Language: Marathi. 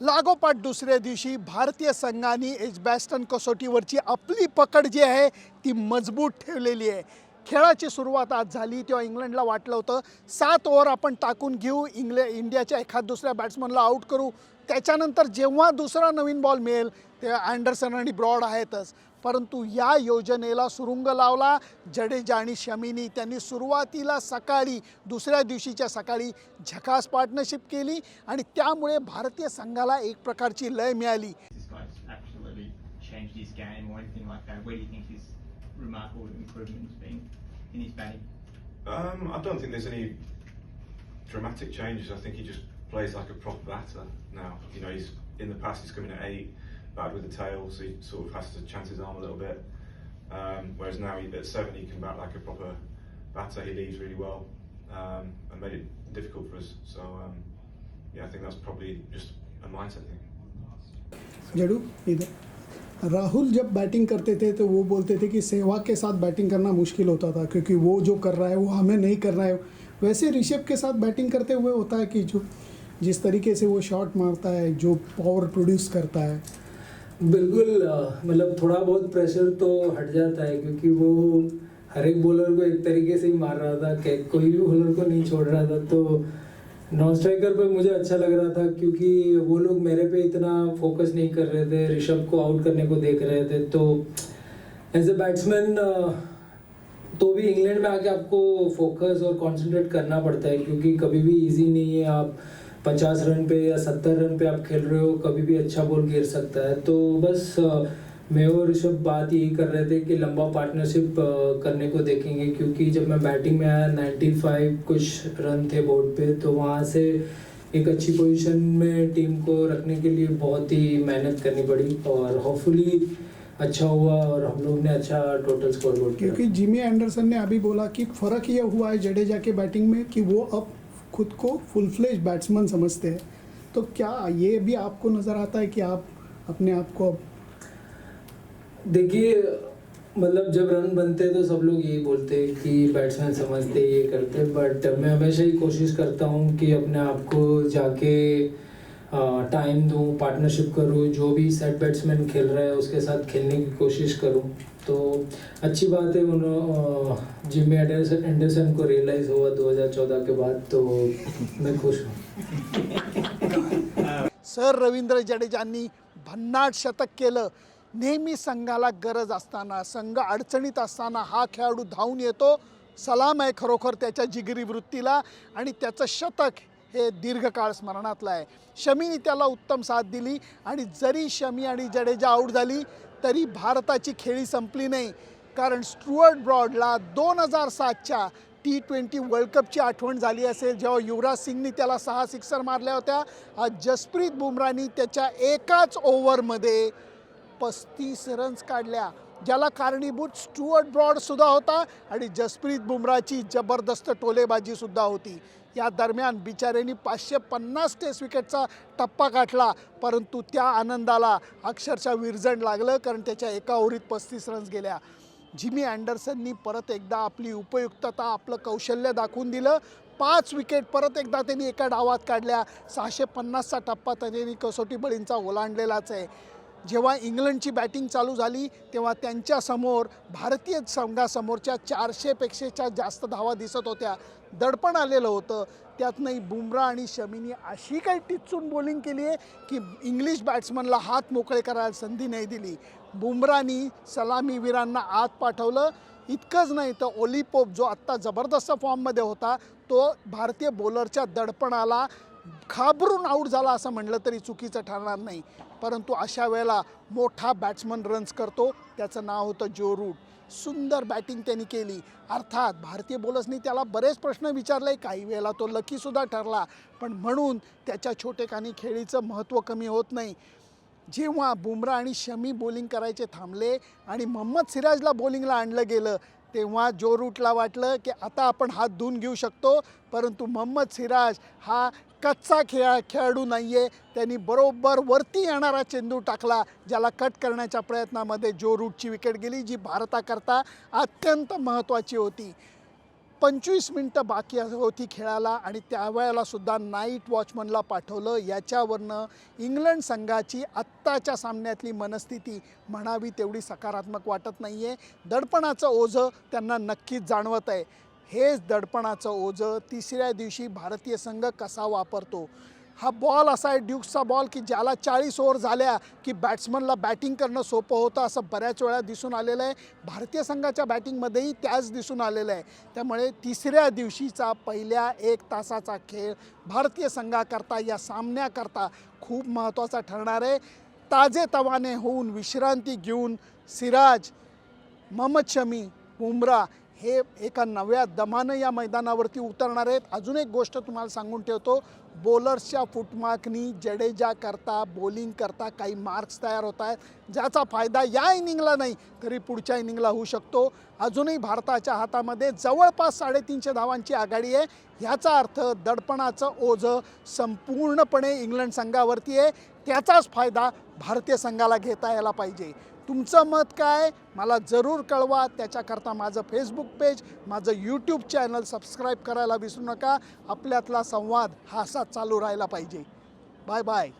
लागोपाठ दुसऱ्या दिवशी भारतीय संघाने एजबॅस्टन कसोटीवरची आपली पकड जी आहे ती मजबूत ठेवलेली आहे. खेळाची सुरुवात आज झाली तेव्हा इंग्लंडला वाटलं होतं सात ओव्हर आपण टाकून घेऊ इंग्ल इंडियाच्या एखाद दुसऱ्या बॅट्समनला आऊट करू. त्याच्यानंतर जेव्हा दुसरा नवीन बॉल मिळेल तेव्हा अँडरसन आणि ब्रॉड आहेतच. परंतु या योजनेला सुरुंग लावला जडेजा आणि शमीनी त्यांनी सुरुवातीला सकाळी दुसऱ्या दिवशीच्या सकाळी झकास पार्टनरशिप केली आणि त्यामुळे भारतीय संघाला एक प्रकारची लय मिळाली? Um, I don't think there's any dramatic changes. I think he just plays like a proper batter now. You know, he's in the past he's coming at eight, batted with the tail, so he sort of has to chance his arm a little bit. Um, whereas now at seven he can bat like a proper batter. He leaves really well um, and made it difficult for us. So um, yeah, I think that's probably just a mindset thing. जड़ू इधर राहुल जब बैटिंग करते थे तो वो बोलते थे कि सहवाग के साथ बैटिंग करना मुश्किल होता था क्योंकि वो जो कर रहा है वो हमें नहीं कर रहा है वैसे ऋषभ के साथ बैटिंग करते हुए होता है कि जो जिस तरीके से वो शॉट मारता है जो पावर प्रोड्यूस करता है बिल्कुल मतलब थोड़ा बहुत प्रेशर तो हट जाता है, क्योंकि वो हर एक बॉलर को एक तरीके से ही मार रहा था कोई भी बॉलर को नहीं छोड़ रहा था तो नॉन स्ट्राइकर पे मुझे अच्छा लग रहा था, क्योंकि वो लोग मेरे पे इतना फोकस नहीं कर रहे थे, ऋषभ को आउट करने को देख रहे थे तो एज ए बैट्समैन तो भी इंग्लैंड में आके आपको फोकस और कंसंट्रेट करना पड़ता है, क्योंकि कभी भी इजी नहीं है, आप पचास रन पे या सत्तर रन पे आप खेल रहे हो, कभी भी अच्छा बॉल गिर सकता है। तो बस मैं और ऋषभ बात यही कर रहे थे कि लंबा पार्टनरशिप करने को देखेंगे, क्योंकि जब मैं बैटिंग में आया 95 कुछ रन थे बोर्ड पे तो वहाँ से एक अच्छी पोजीशन में टीम को रखने के लिए बहुत ही मेहनत करनी पड़ी और होपफुली अच्छा हुआ और हम लोग ने अच्छा टोटल स्कोर बोर्ड किया। क्योंकि जिमी एंडरसन ने अभी बोला कि फ़र्क यह हुआ है जडेजा के बैटिंग में कि वो अब खुद को फुल फ्लेज बैट्समैन समझते हैं। तो क्या ये भी आपको नज़र आता है कि आप अपने आप को देखिए मतलब जब रन बनते हैं तो सब लोग यही बोलते हैं कि बैट्समैन समझते ये करते बट मैं हमेशा ही कोशिश करता हूँ कि अपने आप को जाके टाइम दूँ पार्टनरशिप करूँ जो भी सेट बैट्समैन खेल रहा है उसके साथ खेलने की कोशिश करूँ। तो अच्छी बात है उन्होंने जिम्मी एंडरसन एंडरसन को रियलाइज़ हुआ 2014 के बाद तो मैं खुश हूँ। सर रवींद्र जडेजांनी भन्नाट शतक केलं. नेहमी संघाला गरज असताना संघ अडचणीत असताना हा खेळाडू धावून येतो. सलाम आहे खरोखर त्याच्या जिगरी वृत्तीला आणि त्याचं शतक हे दीर्घकाळ स्मरणातलं आहे. शमीने त्याला उत्तम साथ दिली आणि जरी शमी आणि जडेजा आऊट झाली तरी भारताची खेळी संपली नाही. कारण स्टुअर्ट ब्रॉडला दोन हजार सातच्या टी ट्वेंटी वर्ल्ड कपची आठवण झाली असेल जेव्हा युवराज सिंगनी त्याला सहा सिक्सर मारल्या होत्या. आज जसप्रीत बुमरानी त्याच्या एकाच ओव्हरमध्ये पस्तीस रन्स काढल्या ज्याला कारणीभूत स्टुअर्ट ब्रॉडसुद्धा होता आणि जसप्रीत बुमराची जबरदस्त टोलेबाजीसुद्धा होती. या दरम्यान बिचाऱ्यांनी पाचशे पन्नास टेस्ट विकेटचा टप्पा गाठला परंतु त्या आनंदाला अक्षरशः विरजण लागलं कारण त्याच्या एका ओव्हरीत पस्तीस रन्स गेल्या. जिमी अँडरसननी परत एकदा आपली उपयुक्तता आपलं कौशल्य दाखवून दिलं. पाच विकेट परत एकदा त्यांनी एका डावात काढल्या. सहाशे पन्नासचा टप्पा त्यांनी कसोटी बळींचा ओलांडलेलाच आहे. जेव्हा इंग्लंडची बॅटिंग चालू झाली तेव्हा त्यांच्यासमोर भारतीय संघासमोरच्या चारशेपेक्षाच्या जास्त धावा दिसत होत्या. दडपण आलेलं होतं. त्यातनंही बुमरा आणि शमीनी अशी काही टिचून बॉलिंग केली आहे की इंग्लिश बॅट्समनला हात मोकळे करायला संधी नाही दिली. बुमरानी सलामीवीरांना आत पाठवलं. इतकंच नाही तर ओली पोप जो आत्ता जबरदस्त फॉर्ममध्ये होता तो भारतीय बॉलरच्या दडपणाला घाबरून आऊट झाला असं म्हणलं तरी चुकीचं ठरणार नाही. परंतु अशा वेळेला मोठा बॅट्समन रन्स करतो. त्याचं नाव होतं जो रूट सुंदर बॅटिंग त्यांनी केली. अर्थात भारतीय बॉलर्सनी त्याला बरेच प्रश्न विचारले. काही वेळेला तो लकीसुद्धा ठरला. पण म्हणून त्याच्या छोटेखानी खेळीचं महत्त्व कमी होत नाही. जेव्हा बुमरा आणि शमी बॉलिंग करायचे थांबले आणि मोहम्मद सिराजला बॉलिंगला आणलं गेलं तेव्हा जो रूटला वाटलं की आता आपण हात धुवून घेऊ शकतो परंतु मोहम्मद सिराज हा कच्चा खेळा खेळाडू नाही आहे त्यांनी बरोबर वरती येणारा चेंडू टाकला ज्याला कट करण्याच्या प्रयत्नामध्ये जो रूटची विकेट गेली जी भारताकरता अत्यंत महत्त्वाची होती. पंचवीस मिनटं बाकी होती खेळाला आणि त्यावेळेलासुद्धा नाईट वॉचमनला पाठवलं. याच्यावरनं इंग्लंड संघाची आत्ताच्या सामन्यातली मनस्थिती म्हणावी तेवढी सकारात्मक वाटत नाही आहे दडपणाचं ओझं त्यांना नक्कीच जाणवत आहे हेच दडपणाचं ओझं तिसऱ्या दिवशी भारतीय संघ कसा वापरतो? हा बॉल असा आहे ड्यूक्सचा बॉल की ज्याला चाळीस ओव्हर झाल्या की बॅट्समनला बॅटिंग करणं सोपं होतं असं बऱ्याच वेळा दिसून आलेलं आहे. भारतीय संघाच्या बॅटिंगमध्येही त्याच दिसून आलेलं आहे. त्यामुळे तिसऱ्या दिवशीचा पहिल्या एक तासाचा खेळ भारतीय संघाकरता या सामन्याकरता खूप महत्त्वाचा ठरणार आहे. ताजेतवाने होऊन विश्रांती घेऊन सिराज मोहम्मद शमी बुमरा हे एका नव्या दमानं या मैदानावरती उतरणार आहेत. अजून एक गोष्ट तुम्हाला सांगून ठेवतो. बॉलर्सच्या फुटमार्कनी जडेजा करता बॉलिंग करता काही मार्क्स तयार होत आहेत. ज्याचा फायदा या इनिंगला नाही तरी पुढच्या इनिंगला होऊ शकतो. अजूनही भारताच्या हातामध्ये जवळपास साडेतीनशे धावांची आघाडी आहे. ह्याचा अर्थ दडपणाचं ओझं संपूर्णपणे इंग्लंड संघावरती आहे. त्याचाच फायदा भारतीय संघाला घेता यायला पाहिजे. तुमचं मत काय? मला जरूर कळवा. त्याच्याकरता माझं फेसबुक पेज माझं यूट्यूब चॅनल सबस्क्राईब करायला विसरू नका. आपल्यातला संवाद हा असा चालू राहायला पाहिजे. Bye bye